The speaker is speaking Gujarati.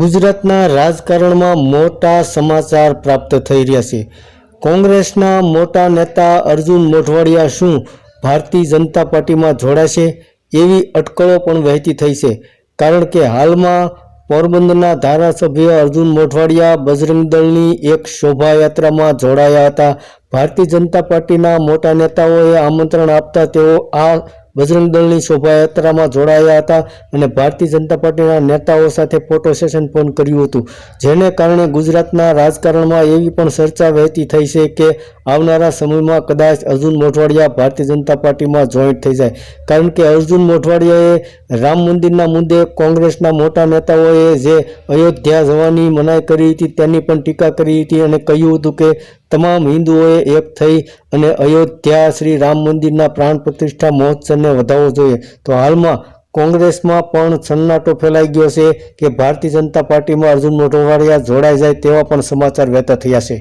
ગુજરાતના રાજકારણમાં મોટા સમાચાર પ્રાપ્ત થઈ રહ્યા છે. કોંગ્રેસના મોટા નેતા અર્જુન મોઢવાડિયા શું ભારતીય જનતા પાર્ટીમાં જોડાશે એવી અટકળો પણ વહેતી થઈ છે. કારણ કે હાલમાં પોરબંદરના ધારાસભ્ય અર્જુન મોઢવાડિયા બજરંગ દળની એક શોભાયાત્રામાં જોડાયા હતા. ભારતીય જનતા પાર્ટીના મોટા નેતાઓએ આમંત્રણ આપતા તેઓ આ બજરંગ દળની શોભાયાત્રામાં જોડાયા હતા અને ભારતીય જનતા પાર્ટીના નેતાઓ સાથે ફોટો સેશન પણ કર્યું હતું. જેને કારણે ગુજરાતના રાજકારણમાં એવી પણ ચર્ચા વહેતી થઈ છે કે આવનારા સમયમાં કદાચ અર્જુન મોઢવાડિયા ભારતીય જનતા પાર્ટીમાં જોઈન્ટ થઈ જાય. કારણ કે અર્જુન મોઢવાડિયાએ રામ મંદિરના મુદ્દે કોંગ્રેસના મોટા નેતાઓએ જે અયોધ્યા જવાની મનાઈ કરી હતી તેની પણ ટીકા કરી હતી અને કહ્યું હતું કે તમામ હિન્દુઓએ એક થઈ અને અયોધ્યા શ્રી રામ મંદિરના પ્રાણ પ્રતિષ્ઠા મહોત્સવને વધારવો જોઈએ. તો હાલમાં કોંગ્રેસમાં પણ સન્નાટો ફેલાઈ ગયો છે કે ભારતીય જનતા પાર્ટીમાં અર્જુન મોઢવાડિયા જોડાઈ જાય તેવા પણ સમાચાર વહેતા થયા છે.